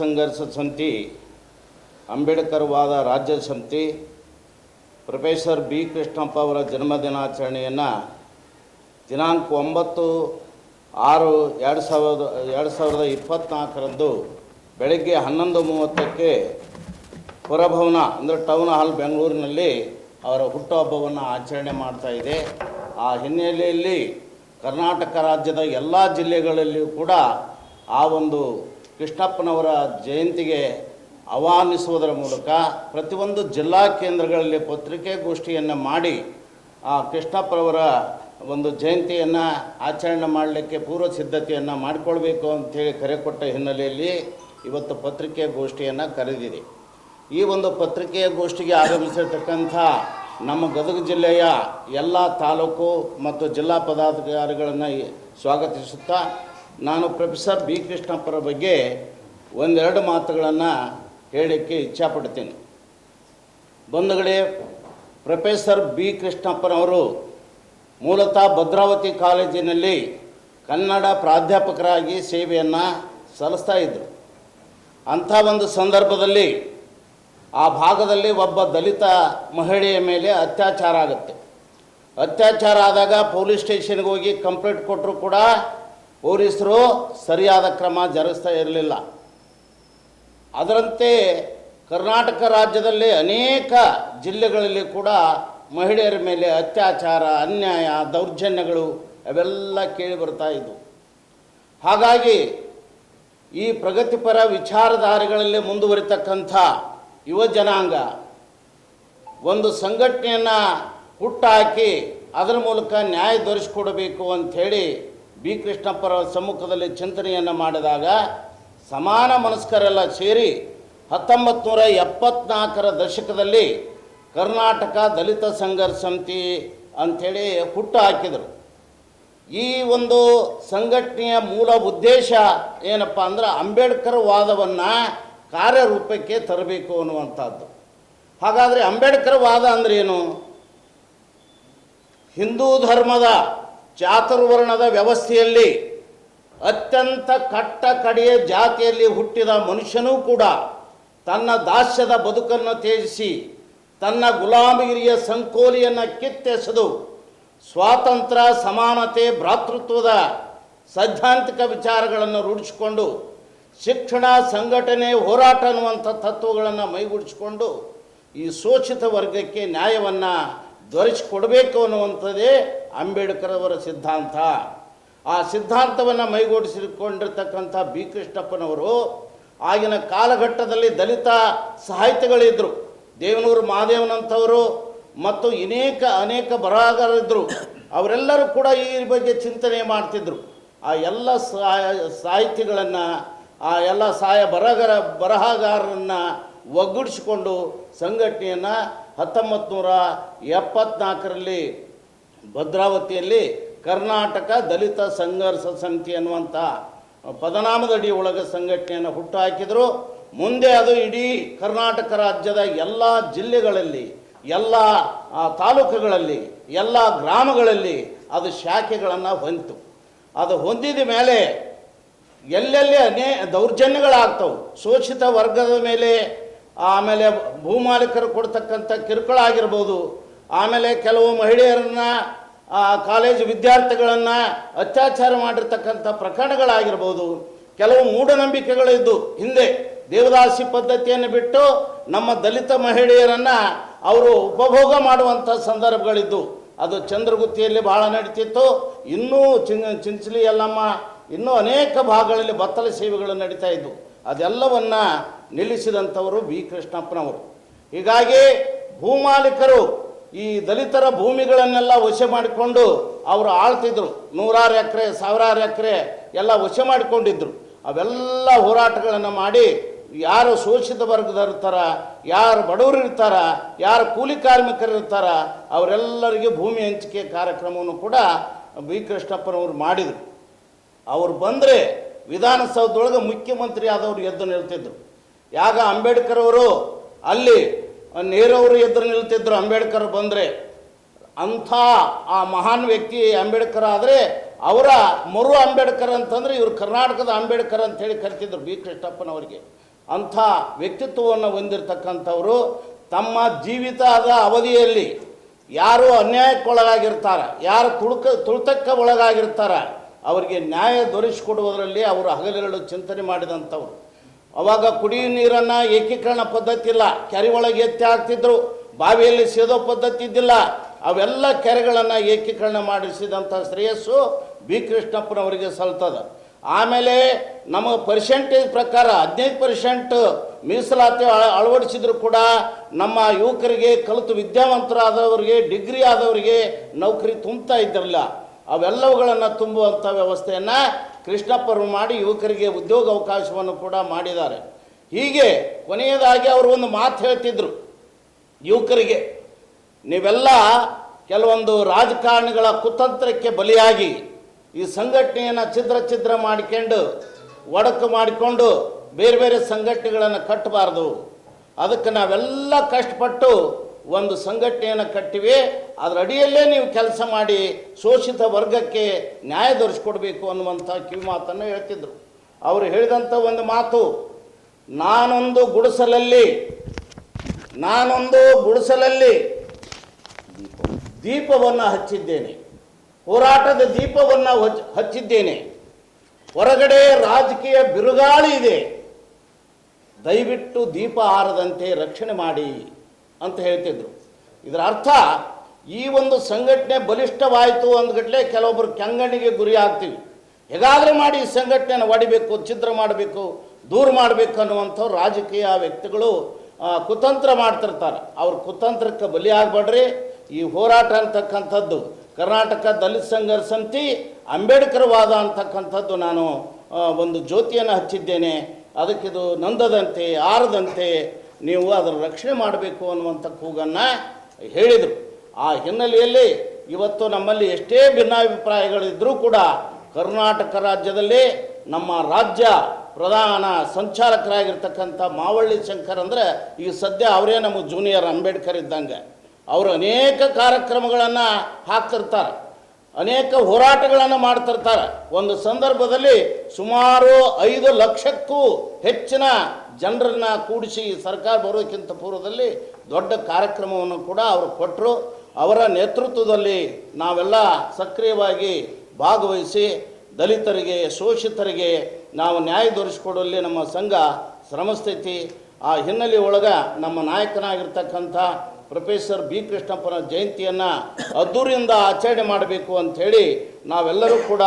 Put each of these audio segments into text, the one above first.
ಸಂಘರ್ಷ ಸಮಿತಿ ಅಂಬೇಡ್ಕರ್ ವಾದ ರಾಜ್ಯ ಸಮಿತಿ ಪ್ರೊಫೆಸರ್ ಬಿ ಕೃಷ್ಣಪ್ಪ ಅವರ ಜನ್ಮದಿನಾಚರಣೆಯನ್ನು ದಿನಾಂಕ ಒಂಬತ್ತು ಆರು ಎರಡು ಸಾವಿರದ ಎರಡು ಸಾವಿರದ ಇಪ್ಪತ್ತ್ನಾಲ್ಕರಂದು ಬೆಳಗ್ಗೆ ಹನ್ನೊಂದು ಮೂವತ್ತಕ್ಕೆ ಪುರಭವನ ಅಂದರೆ ಟೌನ್ ಹಾಲ್ ಬೆಂಗಳೂರಿನಲ್ಲಿ ಅವರ ಹುಟ್ಟುಹಬ್ಬವನ್ನು ಆಚರಣೆ ಮಾಡ್ತಾ ಇದೆ. ಆ ಹಿನ್ನೆಲೆಯಲ್ಲಿ ಕರ್ನಾಟಕ ರಾಜ್ಯದ ಎಲ್ಲ ಜಿಲ್ಲೆಗಳಲ್ಲಿಯೂ ಕೂಡ ಆ ಒಂದು ಕೃಷ್ಣಪ್ಪನವರ ಜಯಂತಿಗೆ ಆಹ್ವಾನಿಸುವುದರ ಮೂಲಕ ಪ್ರತಿಯೊಂದು ಜಿಲ್ಲಾ ಕೇಂದ್ರಗಳಲ್ಲಿ ಪತ್ರಿಕೆಗೋಷ್ಠಿಯನ್ನು ಮಾಡಿ ಆ ಕೃಷ್ಣಪ್ಪನವರ ಒಂದು ಜಯಂತಿಯನ್ನು ಆಚರಣೆ ಮಾಡಲಿಕ್ಕೆ ಪೂರ್ವ ಸಿದ್ಧತೆಯನ್ನು ಮಾಡಿಕೊಳ್ಬೇಕು ಅಂತೇಳಿ ಕರೆ ಕೊಟ್ಟ ಹಿನ್ನೆಲೆಯಲ್ಲಿ ಇವತ್ತು ಪತ್ರಿಕೆಗೋಷ್ಠಿಯನ್ನು ಕರೆದಿದೆ. ಈ ಒಂದು ಪತ್ರಿಕೆಗೋಷ್ಠಿಗೆ ಆಗಮಿಸಿರ್ತಕ್ಕಂಥ ನಮ್ಮ ಗದಗ ಜಿಲ್ಲೆಯ ಎಲ್ಲ ತಾಲೂಕು ಮತ್ತು ಜಿಲ್ಲಾ ಪದಾಧಿಕಾರಿಗಳನ್ನು ಸ್ವಾಗತಿಸುತ್ತಾ ನಾನು ಪ್ರೊಫೆಸರ್ ಬಿ ಕೃಷ್ಣಪ್ಪರ ಬಗ್ಗೆ ಒಂದೆರಡು ಮಾತುಗಳನ್ನು ಹೇಳಲಿಕ್ಕೆ ಇಚ್ಛಾಪಡ್ತೀನಿ. ಬಂಧುಗಳೇ ಪ್ರೊಫೆಸರ್ ಬಿ ಕೃಷ್ಣಪ್ಪನವರು ಮೂಲತಃ ಭದ್ರಾವತಿ ಕಾಲೇಜಿನಲ್ಲಿ ಕನ್ನಡ ಪ್ರಾಧ್ಯಾಪಕರಾಗಿ ಸೇವೆಯನ್ನು ಸಲ್ಲಿಸ್ತಾ ಇದ್ದರು ಅಂಥ ಒಂದು ಸಂದರ್ಭದಲ್ಲಿ ಆ ಭಾಗದಲ್ಲಿ ಒಬ್ಬ ದಲಿತ ಮಹಿಳೆಯ ಮೇಲೆ ಅತ್ಯಾಚಾರ ಆಗುತ್ತೆ. ಅತ್ಯಾಚಾರ ಆದಾಗ ಪೊಲೀಸ್ ಸ್ಟೇಷನ್ಗೆ ಹೋಗಿ ಕಂಪ್ಲೇಂಟ್ ಕೊಟ್ಟರು ಕೂಡ ಪೊಲೀಸರು ಸರಿಯಾದ ಕ್ರಮ ಜರುಗಿಸ್ತಾ ಇರಲಿಲ್ಲ. ಅದರಂತೆ ಕರ್ನಾಟಕ ರಾಜ್ಯದಲ್ಲಿ ಅನೇಕ ಜಿಲ್ಲೆಗಳಲ್ಲಿ ಕೂಡ ಮಹಿಳೆಯರ ಮೇಲೆ ಅತ್ಯಾಚಾರ, ಅನ್ಯಾಯ, ದೌರ್ಜನ್ಯಗಳು ಅವೆಲ್ಲ ಕೇಳಿ ಬರ್ತಾ ಇದ್ದವು ಹಾಗಾಗಿ ಈ ಪ್ರಗತಿಪರ ವಿಚಾರಧಾರೆಗಳಲ್ಲಿ ಮುಂದುವರಿತಕ್ಕಂಥ ಯುವ ಜನಾಂಗ ಒಂದು ಸಂಘಟನೆಯನ್ನು ಹುಟ್ಟಾಕಿ ಅದರ ಮೂಲಕ ನ್ಯಾಯ ದೊರೆಸಿಕೊಡಬೇಕು ಅಂಥೇಳಿ ಬಿ ಕೃಷ್ಣಪ್ಪರ ಸಮ್ಮುಖದಲ್ಲಿ ಚಿಂತನೆಯನ್ನು ಮಾಡಿದಾಗ ಸಮಾನ ಮನಸ್ಕರೆಲ್ಲ ಸೇರಿ ಹತ್ತೊಂಬತ್ತು ನೂರ ಎಪ್ಪತ್ನಾಲ್ಕರ ದಶಕದಲ್ಲಿ ಕರ್ನಾಟಕ ದಲಿತ ಸಂಘರ್ಷ ಸಮಿತಿ ಅಂಥೇಳಿ ಹುಟ್ಟು ಹಾಕಿದರು. ಈ ಒಂದು ಸಂಘಟನೆಯ ಮೂಲ ಉದ್ದೇಶ ಏನಪ್ಪ ಅಂದ್ರೆ ಅಂಬೇಡ್ಕರ್ ವಾದವನ್ನು ಕಾರ್ಯರೂಪಕ್ಕೆ ತರಬೇಕು ಅನ್ನುವಂಥದ್ದು. ಹಾಗಾದರೆ ಅಂಬೇಡ್ಕರ್ ವಾದ ಅಂದ್ರೇನು? ಹಿಂದೂ ಧರ್ಮದ ಚಾತುರ್ವರ್ಣದ ವ್ಯವಸ್ಥೆಯಲ್ಲಿ ಅತ್ಯಂತ ಕಟ್ಟ ಕಡೆಯ ಜಾತಿಯಲ್ಲಿ ಹುಟ್ಟಿದ ಮನುಷ್ಯನೂ ಕೂಡ ತನ್ನ ದಾಸ್ಯದ ಬದುಕನ್ನು ತ್ಯಜಿಸಿ ತನ್ನ ಗುಲಾಮಗಿರಿಯ ಸಂಕೋಲಿಯನ್ನು ಕಿತ್ತೆಸೆದು ಸ್ವಾತಂತ್ರ್ಯ ಸಮಾನತೆ, ಭ್ರಾತೃತ್ವದ ಸೈದ್ಧಾಂತಿಕ ವಿಚಾರಗಳನ್ನು ರೂಢಿಸಿಕೊಂಡು ಶಿಕ್ಷಣ, ಸಂಘಟನೆ, ಹೋರಾಟ ಅನ್ನುವಂಥ ತತ್ವಗಳನ್ನು ಮೈಗೂಡಿಸಿಕೊಂಡು ಈ ಶೋಷಿತ ವರ್ಗಕ್ಕೆ ನ್ಯಾಯವನ್ನು ದೊರಕಿಸಿಕೊಡಬೇಕು ಅನ್ನುವಂಥದ್ದೇ ಅಂಬೇಡ್ಕರ್ ಅವರ ಸಿದ್ಧಾಂತ. ಆ ಸಿದ್ಧಾಂತವನ್ನು ಮೈಗೂಡಿಸಿಕೊಂಡಿರ್ತಕ್ಕಂಥ ಬಿ ಕೃಷ್ಣಪ್ಪನವರು ಆಗಿನ ಕಾಲಘಟ್ಟದಲ್ಲಿ ದಲಿತ ಸಾಹಿತಿಗಳಿದ್ದರು ದೇವನೂರು ಮಹಾದೇವನಂಥವರು ಮತ್ತು ಅನೇಕ ಅನೇಕ ಬರಹಗಾರರಿದ್ದರು ಅವರೆಲ್ಲರೂ ಕೂಡ ಈ ಬಗ್ಗೆ ಚಿಂತನೆ ಮಾಡ್ತಿದ್ರು. ಆ ಎಲ್ಲ ಸಾಹಿತ್ಯಗಳನ್ನು, ಆ ಎಲ್ಲ ಸಹಾಯ ಬರಹಗಾರ, ಬರಹಗಾರರನ್ನು ಒಗ್ಗೂಡಿಸಿಕೊಂಡು ಸಂಘಟನೆಯನ್ನು ಹತ್ತೊಂಬತ್ತು ನೂರ ಎಪ್ಪತ್ನಾಲ್ಕರಲ್ಲಿ ಭದ್ರಾವತಿಯಲ್ಲಿ ಕರ್ನಾಟಕ ದಲಿತ ಸಂಘರ್ಷ ಸಮಿತಿ ಅನ್ನುವಂಥ ಪದನಾಮದಡಿ ಒಳಗೆ ಸಂಘಟನೆಯನ್ನು ಹುಟ್ಟುಹಾಕಿದರು. ಮುಂದೆ ಅದು ಇಡೀ ಕರ್ನಾಟಕ ರಾಜ್ಯದ ಎಲ್ಲ ಜಿಲ್ಲೆಗಳಲ್ಲಿ, ಎಲ್ಲ ತಾಲೂಕುಗಳಲ್ಲಿ, ಎಲ್ಲ ಗ್ರಾಮಗಳಲ್ಲಿ ಅದು ಶಾಖೆಗಳನ್ನು ಹೊಂದಿತು. ಅದು ಹೊಂದಿದ ಮೇಲೆ ಎಲ್ಲೆಲ್ಲಿ ಅನೇ ದೌರ್ಜನ್ಯಗಳಾಗ್ತವೆ, ಶೋಷಿತ ವರ್ಗದ ಮೇಲೆ ಆಮೇಲೆ ಭೂಮಾಲೀಕರು ಕೊಡ್ತಕ್ಕಂಥ ಕಿರುಕುಳ ಆಗಿರ್ಬೋದು, ಆಮೇಲೆ ಕೆಲವು ಮಹಿಳೆಯರನ್ನು ಕಾಲೇಜು ವಿದ್ಯಾರ್ಥಿಗಳನ್ನು ಅತ್ಯಾಚಾರ ಮಾಡಿರ್ತಕ್ಕಂಥ ಪ್ರಕರಣಗಳಾಗಿರ್ಬೋದು, ಕೆಲವು ಮೂಢನಂಬಿಕೆಗಳಿದ್ದು ಹಿಂದೆ ದೇವದಾಸಿ ಪದ್ಧತಿಯನ್ನು ಬಿಟ್ಟು ನಮ್ಮ ದಲಿತ ಮಹಿಳೆಯರನ್ನು ಅವರು ಉಪಭೋಗ ಮಾಡುವಂಥ ಸಂದರ್ಭಗಳಿದ್ದು, ಅದು ಚಂದ್ರಗುತ್ತಿಯಲ್ಲಿ ಭಾಳ ನಡೀತಿತ್ತು. ಇನ್ನೂ ಚಿಂಚಲಿ ಯಲ್ಲಮ್ಮ ಇನ್ನೂ ಅನೇಕ ಭಾಗಗಳಲ್ಲಿ ಬತ್ತಲ ಸೇವೆಗಳು ನಡೀತಾ ಇದ್ದವು ಅದೆಲ್ಲವನ್ನು ನಿಲ್ಲಿಸಿದಂಥವರು ಬಿ ಕೃಷ್ಣಪ್ಪನವರು. ಹೀಗಾಗಿ ಭೂಮಾಲೀಕರು ಈ ದಲಿತರ ಭೂಮಿಗಳನ್ನೆಲ್ಲ ವಶ ಮಾಡಿಕೊಂಡು ಅವರು ಆಳ್ತಿದ್ರು. ನೂರಾರು ಎಕರೆ, ಸಾವಿರಾರು ಎಕರೆ ಎಲ್ಲ ವಶ ಮಾಡಿಕೊಂಡಿದ್ರು. ಅವೆಲ್ಲ ಹೋರಾಟಗಳನ್ನು ಮಾಡಿ ಯಾರು ಶೋಷಿತ ವರ್ಗದವ್ರು ಇರ್ತಾರ ಯಾರು ಬಡವರು ಇರ್ತಾರ ಯಾರು ಕೂಲಿ ಕಾರ್ಮಿಕರು ಇರ್ತಾರ ಅವರೆಲ್ಲರಿಗೆ ಭೂಮಿ ಹಂಚಿಕೆ ಕಾರ್ಯಕ್ರಮವನ್ನು ಕೂಡ ಬಿ ಕೃಷ್ಣಪ್ಪನವರು ಮಾಡಿದರು. ಅವ್ರು ಬಂದರೆ ವಿಧಾನಸೌಧದೊಳಗೆ ಮುಖ್ಯಮಂತ್ರಿ ಆದವರು ಎದ್ದು ನಿಲ್ತಿದ್ರು. ಯಾಗ ಅಂಬೇಡ್ಕರ್ ಅವರು ಅಲ್ಲಿ ನೇರವರು ಎದುರು ನಿಲ್ತಿದ್ರು. ಅಂಬೇಡ್ಕರ್ ಬಂದರೆ ಅಂಥ ಆ ಮಹಾನ್ ವ್ಯಕ್ತಿ ಅಂಬೇಡ್ಕರ್ ಆದರೆ ಅವರ ಮರು ಅಂಬೇಡ್ಕರ್ ಅಂತಂದರೆ ಇವರು ಕರ್ನಾಟಕದ ಅಂಬೇಡ್ಕರ್ ಅಂತ ಹೇಳಿ ಕರಿತಿದ್ರು ಬಿ ಕೃಷ್ಣಪ್ಪನವರಿಗೆ. ಅಂಥ ವ್ಯಕ್ತಿತ್ವವನ್ನು ಹೊಂದಿರತಕ್ಕಂಥವರು ತಮ್ಮ ಜೀವಿತದ ಅವಧಿಯಲ್ಲಿ ಯಾರು ಅನ್ಯಾಯಕ್ಕೊಳಗಾಗಿರ್ತಾರೆ, ಯಾರು ತುಳುಕ ತುಳಿತಕ್ಕೆ ಒಳಗಾಗಿರ್ತಾರ ಅವರಿಗೆ ನ್ಯಾಯ ದೊರಕಿಸಿಕೊಡುವುದರಲ್ಲಿ ಅವರು ಹಗಲಿರಳು ಚಿಂತನೆ ಮಾಡಿದಂಥವ್ರು. ಅವಾಗ ಕುಡಿಯುವ ನೀರನ್ನು ಏಕೀಕರಣ ಪದ್ಧತಿ ಇಲ್ಲ. ಕೆರೆ ಒಳಗೆ ಎತ್ತಿ ಹಾಕ್ತಿದ್ರು. ಬಾವಿಯಲ್ಲಿ ಸೇದೋ ಪದ್ಧತಿ ಇದ್ದಿಲ್ಲ. ಅವೆಲ್ಲ ಕೆರೆಗಳನ್ನು ಏಕೀಕರಣ ಮಾಡಿಸಿದಂಥ ಶ್ರೇಯಸ್ಸು ಬಿ. ಕೃಷ್ಣಪ್ಪನವರಿಗೆ ಸಲ್ತದೆ. ಆಮೇಲೆ ನಮ್ಮ ಪರ್ಸೆಂಟೇಜ್ ಪ್ರಕಾರ ಹದಿನೈದು ಪರ್ಸೆಂಟ್ ಮೀಸಲಾತಿ ಅಳ- ಅಳವಡಿಸಿದ್ರು ಕೂಡ ನಮ್ಮ ಯುವಕರಿಗೆ ಕಲಿತು ವಿದ್ಯಾವಂತರಾದವರಿಗೆ, ಡಿಗ್ರಿ ಆದವರಿಗೆ ನೌಕರಿ ತುಂಬ್ತಾ ಇದ್ದಿರಲಿಲ್ಲ. ಅವೆಲ್ಲವುಗಳನ್ನು ತುಂಬುವಂಥ ವ್ಯವಸ್ಥೆಯನ್ನು ಕೃಷ್ಣಪ್ಪರು ಮಾಡಿ ಯುವಕರಿಗೆ ಉದ್ಯೋಗ ಅವಕಾಶವನ್ನು ಕೂಡ ಮಾಡಿದ್ದಾರೆ. ಹೀಗೆ ಕೊನೆಯದಾಗಿ ಅವರು ಒಂದು ಮಾತು ಹೇಳ್ತಿದ್ರು ಯುವಕರಿಗೆ, ನೀವೆಲ್ಲ ಕೆಲವೊಂದು ರಾಜಕಾರಣಿಗಳ ಕುತಂತ್ರಕ್ಕೆ ಬಲಿಯಾಗಿ ಈ ಸಂಘಟನೆಯನ್ನು ಛಿದ್ರ ಛಿದ್ರ ಮಾಡಿಕೊಂಡು, ಒಡಕು ಮಾಡಿಕೊಂಡು ಬೇರೆ ಬೇರೆ ಸಂಘಟನೆಗಳನ್ನು ಕಟ್ಟಬಾರ್ದು. ಅದಕ್ಕೆ ನಾವೆಲ್ಲ ಕಷ್ಟಪಟ್ಟು ಒಂದು ಸಂಘಟನೆಯನ್ನು ಕಟ್ಟಿವೆ, ಅದರ ಅಡಿಯಲ್ಲೇ ನೀವು ಕೆಲಸ ಮಾಡಿ ಶೋಷಿತ ವರ್ಗಕ್ಕೆ ನ್ಯಾಯ ದೊರಕಿಸ್ಕೊಡ್ಬೇಕು ಅನ್ನುವಂಥ ಕಿವಿಮಾತನ್ನು ಹೇಳ್ತಿದ್ರು. ಅವರು ಹೇಳಿದಂಥ ಒಂದು ಮಾತು, ನಾನೊಂದು ಗುಡಿಸಲಲ್ಲಿ ನಾನೊಂದು ಗುಡಿಸಲಲ್ಲಿ ದೀಪವನ್ನು ಹಚ್ಚಿದ್ದೇನೆ. ಹೋರಾಟದ ದೀಪವನ್ನು ಹಚ್- ಹಚ್ಚಿದ್ದೇನೆ. ಹೊರಗಡೆ ರಾಜಕೀಯ ಬಿರುಗಾಳಿ ಇದೆ. ದಯವಿಟ್ಟು ದೀಪ ಹಾರದಂತೆ ರಕ್ಷಣೆ ಮಾಡಿ. ಅಂತ ಹೇಳ್ತಿದ್ರು. ಇದರ ಅರ್ಥ, ಈ ಒಂದು ಸಂಘಟನೆ ಬಲಿಷ್ಠವಾಯಿತು ಅಂದ್ಗಟ್ಲೆ ಕೆಲವೊಬ್ಬರು ಕೆಂಗಣ್ಣಿಗೆ ಗುರಿ ಆಗ್ತೀವಿ. ಹೇಗಾದರೂ ಮಾಡಿ ಈ ಸಂಘಟನೆಯನ್ನು ಒಡಿಬೇಕು, ಛಿದ್ರ ಮಾಡಬೇಕು, ದೂರ ಮಾಡಬೇಕು ಅನ್ನುವಂಥವ್ರು ರಾಜಕೀಯ ವ್ಯಕ್ತಿಗಳು ಕುತಂತ್ರ ಮಾಡ್ತಿರ್ತಾರೆ. ಅವ್ರ ಕುತಂತ್ರಕ್ಕೆ ಬಲಿ ಆಗಬೇಡ್ರಿ. ಈ ಹೋರಾಟ ಅಂತಕ್ಕಂಥದ್ದು ಕರ್ನಾಟಕ ದಲಿತ ಸಂಘರ್ಷ ಸಮಿತಿ, ಅಂಬೇಡ್ಕರ್ ವಾದ ಅಂತಕ್ಕಂಥದ್ದು ನಾನು ಒಂದು ಜ್ಯೋತಿಯನ್ನು ಹಚ್ಚಿದ್ದೇನೆ. ಅದಕ್ಕಿದು ನಂದದಂತೆ, ಆರದಂತೆ ನೀವು ಅದರ ರಕ್ಷಣೆ ಮಾಡಬೇಕು ಅನ್ನುವಂಥ ಕೂಗನ್ನು ಹೇಳಿದರು. ಆ ಹಿನ್ನೆಲೆಯಲ್ಲಿ ಇವತ್ತು ನಮ್ಮಲ್ಲಿ ಎಷ್ಟೇ ಭಿನ್ನಾಭಿಪ್ರಾಯಗಳಿದ್ದರೂ ಕೂಡ ಕರ್ನಾಟಕ ರಾಜ್ಯದಲ್ಲಿ ನಮ್ಮ ರಾಜ್ಯ ಪ್ರಧಾನ ಸಂಚಾಲಕರಾಗಿರ್ತಕ್ಕಂಥ ಮಾವಳ್ಳಿ ಶಂಕರ್ ಅಂದರೆ ಈಗ ಸದ್ಯ ಅವರೇ ನಮ್ಮ ಜೂನಿಯರ್ ಅಂಬೇಡ್ಕರ್ ಇದ್ದಂಗೆ. ಅವರು ಅನೇಕ ಕಾರ್ಯಕ್ರಮಗಳನ್ನು ಹಾಕ್ತಿರ್ತಾರೆ. ಅನೇಕ ಹೋರಾಟಗಳನ್ನು ಮಾಡ್ತಿರ್ತಾರೆ. ಒಂದು ಸಂದರ್ಭದಲ್ಲಿ ಸುಮಾರು ಐದು ಲಕ್ಷಕ್ಕೂ ಹೆಚ್ಚಿನ ಜನರನ್ನ ಕೂಡಿಸಿ ಸರ್ಕಾರ ಬರೋಕ್ಕಿಂತ ಪೂರ್ವದಲ್ಲಿ ದೊಡ್ಡ ಕಾರ್ಯಕ್ರಮವನ್ನು ಕೂಡ ಅವರು ಕೊಟ್ಟರು ಅವರ ನೇತೃತ್ವದಲ್ಲಿ ನಾವೆಲ್ಲ ಸಕ್ರಿಯವಾಗಿ ಭಾಗವಹಿಸಿ ದಲಿತರಿಗೆ, ಶೋಷಿತರಿಗೆ ನಾವು ನ್ಯಾಯ ದೊರಕಿಸಿಕೊಡುವಲ್ಲಿ ನಮ್ಮ ಸಂಘ ಶ್ರಮಸ್ಥಿತಿ. ಆ ಹಿನ್ನೆಲೆ ಒಳಗೆ ನಮ್ಮ ನಾಯಕನಾಗಿರ್ತಕ್ಕಂಥ ಪ್ರೊಫೆಸರ್ ಬಿ ಕೃಷ್ಣಪ್ಪನ ಜಯಂತಿಯನ್ನು ಅದ್ದೂರಿಯಿಂದ ಆಚರಣೆ ಮಾಡಬೇಕು ಅಂಥೇಳಿ ನಾವೆಲ್ಲರೂ ಕೂಡ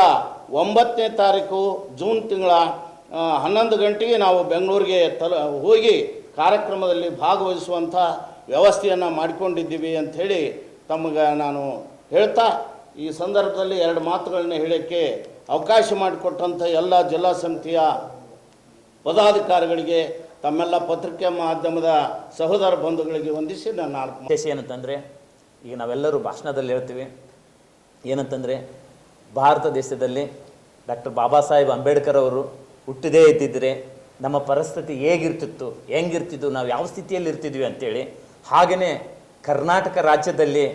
ಒಂಬತ್ತನೇ ತಾರೀಕು ಜೂನ್ ತಿಂಗಳ ಹನ್ನೊಂದು ಗಂಟೆಗೆ ನಾವು ಬೆಂಗಳೂರಿಗೆ ತಲ, ಹೋಗಿ ಕಾರ್ಯಕ್ರಮದಲ್ಲಿ ಭಾಗವಹಿಸುವಂಥ ವ್ಯವಸ್ಥೆಯನ್ನು ಮಾಡಿಕೊಂಡಿದ್ದೀವಿ ಅಂಥೇಳಿ ತಮಗೆ ನಾನು ಹೇಳ್ತಾ, ಈ ಸಂದರ್ಭದಲ್ಲಿ ಎರಡು ಮಾತುಗಳನ್ನ ಹೇಳೋಕ್ಕೆ ಅವಕಾಶ ಮಾಡಿಕೊಟ್ಟಂಥ ಎಲ್ಲ ಜಿಲ್ಲಾ ಸಮಿತಿಯ ಪದಾಧಿಕಾರಿಗಳಿಗೆ ತಮ್ಮೆಲ್ಲ ಪತ್ರಿಕೆ ಮಾಧ್ಯಮದ ಸಹೋದರ ಬಂಧುಗಳಿಗೆ ವಂದಿಸಿ ನಾನು ನಾಲ್ಕು ಮಾತು ಉದ್ದೇಶ ಏನಂತಂದರೆ, ಈಗ ನಾವೆಲ್ಲರೂ ಭಾಷಣದಲ್ಲಿ ಹೇಳ್ತೀವಿ. ಏನಂತಂದರೆ, ಭಾರತ ದೇಶದಲ್ಲಿ ಡಾಕ್ಟರ್ ಬಾಬಾ ಸಾಹೇಬ್ ಅಂಬೇಡ್ಕರ್ ಅವರು ಹುಟ್ಟದೇ ಇದ್ದಿದ್ದರೆ ನಮ್ಮ ಪರಿಸ್ಥಿತಿ ಹೇಗಿರ್ತಿತ್ತು ಹೆಂಗಿರ್ತಿದ್ದು ನಾವು ಯಾವ ಸ್ಥಿತಿಯಲ್ಲಿ ಇರ್ತಿದ್ವಿ ಅಂತೇಳಿ ಹಾಗೆಯೇ ಕರ್ನಾಟಕ ರಾಜ್ಯದಲ್ಲಿ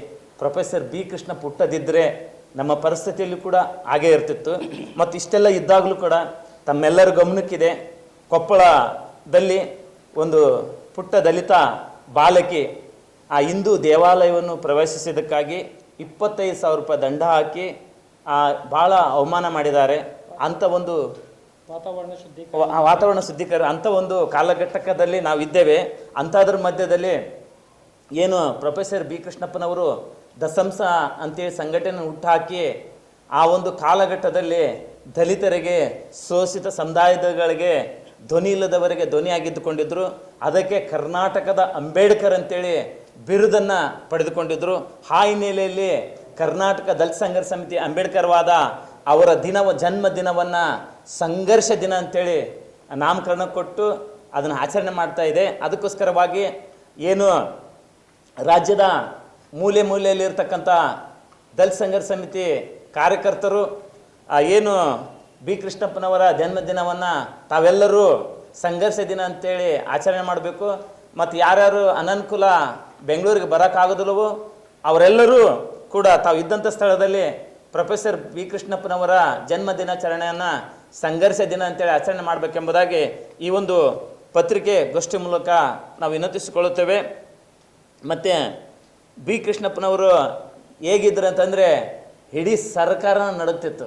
ಪ್ರೊಫೆಸರ್ ಬಿ ಕೃಷ್ಣ ಪುಟ್ಟದಿದ್ದರೆ ನಮ್ಮ ಪರಿಸ್ಥಿತಿಯಲ್ಲಿ ಕೂಡ ಹಾಗೇ ಇರ್ತಿತ್ತು. ಮತ್ತು ಇಷ್ಟೆಲ್ಲ ಇದ್ದಾಗಲೂ ಕೂಡ ತಮ್ಮೆಲ್ಲರ ಗಮನಕ್ಕಿದೆ ಕೊಪ್ಪಳದಲ್ಲಿ ಒಂದು ಪುಟ್ಟ ದಲಿತ ಬಾಲಕಿ ಆ ಹಿಂದೂ ದೇವಾಲಯವನ್ನು ಪ್ರವೇಶಿಸಿದ್ದಕ್ಕಾಗಿ ಇಪ್ಪತ್ತೈದು ಸಾವಿರ ರೂಪಾಯಿ ದಂಡ ಹಾಕಿ ಆ ಭಾಳ ಅವಮಾನ ಮಾಡಿದ್ದಾರೆ. ಅಂಥ ಒಂದು ವ- ಆ ವಾತಾವರಣ ಶುದ್ಧೀಕರಣ ಅಂಥ ಒಂದು ಕಾಲಘಟ್ಟಕದಲ್ಲಿ ನಾವು ಇದ್ದೇವೆ ಅಂಥದ್ರ ಮಧ್ಯದಲ್ಲಿ ಏನು ಪ್ರೊಫೆಸರ್ ಬಿ ಕೃಷ್ಣಪ್ಪನವರು ದಸಂಸ ಅಂತೇಳಿ ಸಂಘಟನೆ ಹುಟ್ಟುಹಾಕಿ ಆ ಒಂದು ಕಾಲಘಟ್ಟದಲ್ಲಿ ದಲಿತರಿಗೆ ಶೋಷಿತ ಸಮುದಾಯಗಳಿಗೆ ಧ್ವನಿ ಇಲ್ಲದವರಿಗೆ ಧ್ವನಿಯಾಗಿದ್ದುಕೊಂಡಿದ್ದರು ಅದಕ್ಕೆ ಕರ್ನಾಟಕದ ಅಂಬೇಡ್ಕರ್ ಅಂತೇಳಿ ಬಿರುದನ್ನು ಪಡೆದುಕೊಂಡಿದ್ದರು ಆ ಹಿನ್ನೆಲೆಯಲ್ಲಿ ಕರ್ನಾಟಕ ದಲಿತ ಸಂಘರ್ಷ ಸಮಿತಿ ಅಂಬೇಡ್ಕರ್ ವಾದ ಅವರ ದಿನವ, ಜನ್ಮ ದಿನವನ್ನು ಸಂಘರ್ಷ ದಿನ ಅಂತೇಳಿ ನಾಮಕರಣ ಕೊಟ್ಟು ಅದನ್ನು ಆಚರಣೆ ಮಾಡ್ತಾ ಇದೆ. ಅದಕ್ಕೋಸ್ಕರವಾಗಿ ಏನು ರಾಜ್ಯದ ಮೂಲೆ ಮೂಲೆಯಲ್ಲಿರ್ತಕ್ಕಂಥ ದಲಿತ ಸಂಘರ್ಷ ಸಮಿತಿ ಕಾರ್ಯಕರ್ತರು ಏನು ಬಿ ಕೃಷ್ಣಪ್ಪನವರ ಜನ್ಮದಿನವನ್ನು ತಾವೆಲ್ಲರೂ ಸಂಘರ್ಷ ದಿನ ಅಂತೇಳಿ ಆಚರಣೆ ಮಾಡಬೇಕು. ಮತ್ತು ಯಾರ್ಯಾರು ಅನನುಕೂಲ ಬೆಂಗಳೂರಿಗೆ ಬರೋಕ್ಕಾಗೋದಿಲ್ಲವೋ ಅವರೆಲ್ಲರೂ ಕೂಡ ತಾವು ಇದ್ದಂಥ ಸ್ಥಳದಲ್ಲಿ ಪ್ರೊಫೆಸರ್ ಬಿ ಕೃಷ್ಣಪ್ಪನವರ ಜನ್ಮ ದಿನಾಚರಣೆಯನ್ನು ಸಂಘರ್ಷ ದಿನ ಅಂತೇಳಿ ಆಚರಣೆ ಮಾಡಬೇಕೆಂಬುದಾಗಿ ಈ ಒಂದು ಪತ್ರಿಕೆ ಗೋಷ್ಠಿ ಮೂಲಕ ನಾವು ವಿನಂತಿಸಿಕೊಳ್ಳುತ್ತೇವೆ. ಮತ್ತು ಬಿ ಕೃಷ್ಣಪ್ಪನವರು ಹೇಗಿದ್ದರು ಅಂತಂದರೆ ಇಡೀ ಸರ್ಕಾರನ ನಡುತ್ತಿತ್ತು.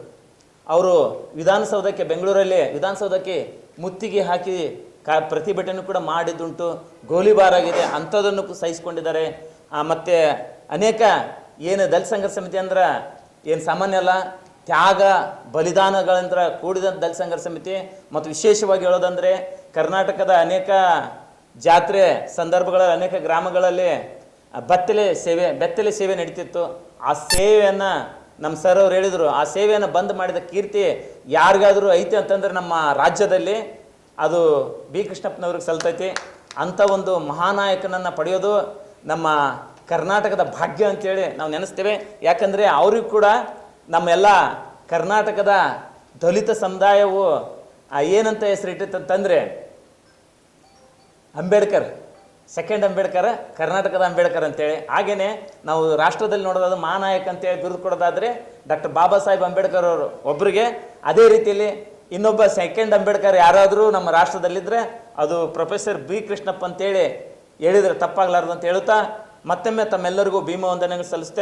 ಅವರು ವಿಧಾನಸೌಧಕ್ಕೆ, ಬೆಂಗಳೂರಲ್ಲಿ ವಿಧಾನಸೌಧಕ್ಕೆ ಮುತ್ತಿಗೆ ಹಾಕಿ ಕಾ, ಪ್ರತಿಭಟನೆ ಕೂಡ ಮಾಡಿದ್ದುಂಟು. ಗೋಲಿಬಾರ್ ಆಗಿದೆ. ಅಂಥದ್ದನ್ನು ಸಹಿಸಿಕೊಂಡಿದ್ದಾರೆ. ಮತ್ತು ಅನೇಕ ಏನು ದಲಿತ ಸಂಘರ್ಷ ಸಮಿತಿ ಅಂದ್ರೆ ಏನು ಸಾಮಾನ್ಯ ಅಲ್ಲ, ತ್ಯಾಗ ಬಲಿದಾನಗಳಂತ ಕೂಡಿದ ದಲಿತ ಸಂಘರ್ಷ ಸಮಿತಿ. ಮತ್ತು ವಿಶೇಷವಾಗಿ ಹೇಳೋದಂದರೆ ಕರ್ನಾಟಕದ ಅನೇಕ ಜಾತ್ರೆ ಸಂದರ್ಭಗಳಲ್ಲಿ ಅನೇಕ ಗ್ರಾಮಗಳಲ್ಲಿ ಬೆತ್ತಲೆ ಸೇವೆ ಬೆತ್ತಲೆ ಸೇವೆ ನಡೀತಿತ್ತು. ಆ ಸೇವೆಯನ್ನು ನಮ್ಮ ಸರ್ ಅವ್ರು ಹೇಳಿದರು, ಆ ಸೇವೆಯನ್ನು ಬಂದ್ ಮಾಡಿದ ಕೀರ್ತಿ ಯಾರಿಗಾದರೂ ಐತೆ ಅಂತಂದ್ರೆ ನಮ್ಮ ರಾಜ್ಯದಲ್ಲಿ ಅದು ಬಿ ಕೃಷ್ಣಪ್ಪನವ್ರಿಗೆ ಸಲ್ತೈತಿ. ಅಂಥ ಒಂದು ಮಹಾನಾಯಕನನ್ನು ಪಡೆಯೋದು ನಮ್ಮ ಕರ್ನಾಟಕದ ಭಾಗ್ಯ ಅಂತೇಳಿ ನಾವು ನೆನೆಸ್ತೇವೆ. ಯಾಕಂದರೆ ಅವ್ರಿಗೂ ಕೂಡ ನಮ್ಮೆಲ್ಲ ಕರ್ನಾಟಕದ ದಲಿತ ಸಮುದಾಯವು ಏನಂತ ಹೆಸರಿಟ್ಟಿತ್ತಂತಂದರೆ ಅಂಬೇಡ್ಕರ್. ಸೆಕೆಂಡ್ ಅಂಬೇಡ್ಕರ್ ಕರ್ನಾಟಕದ ಅಂಬೇಡ್ಕರ್ ಅಂತೇಳಿ. ಹಾಗೇನೆ ನಾವು ರಾಷ್ಟ್ರದಲ್ಲಿ ನೋಡೋದಾದ ಮಹಾನಾಯಕ ಅಂತೇಳಿ ಬಿರುದು ಕೊಡೋದಾದ್ರೆ ಡಾಕ್ಟರ್ ಬಾಬಾ ಸಾಹೇಬ್ ಅಂಬೇಡ್ಕರ್ ಅವರು ಒಬ್ಬರಿಗೆ ಅದೇ ರೀತಿಯಲ್ಲಿ ಇನ್ನೊಬ್ಬ ಸೆಕೆಂಡ್ ಅಂಬೇಡ್ಕರ್ ಯಾರಾದರೂ ನಮ್ಮ ರಾಷ್ಟ್ರದಲ್ಲಿದ್ದರೆ ಅದು ಪ್ರೊಫೆಸರ್ ಬಿ ಕೃಷ್ಣಪ್ಪ ಅಂತೇಳಿ ಹೇಳಿದರೆ ತಪ್ಪಾಗಲಾರ್ದು ಅಂತ ಹೇಳುತ್ತಾ ಮತ್ತೊಮ್ಮೆ ತಮ್ಮೆಲ್ಲರಿಗೂ ಭೀಮ ವಂದನೆಗಳು ಸಲ್ಲಿಸ್ತೇನೆ.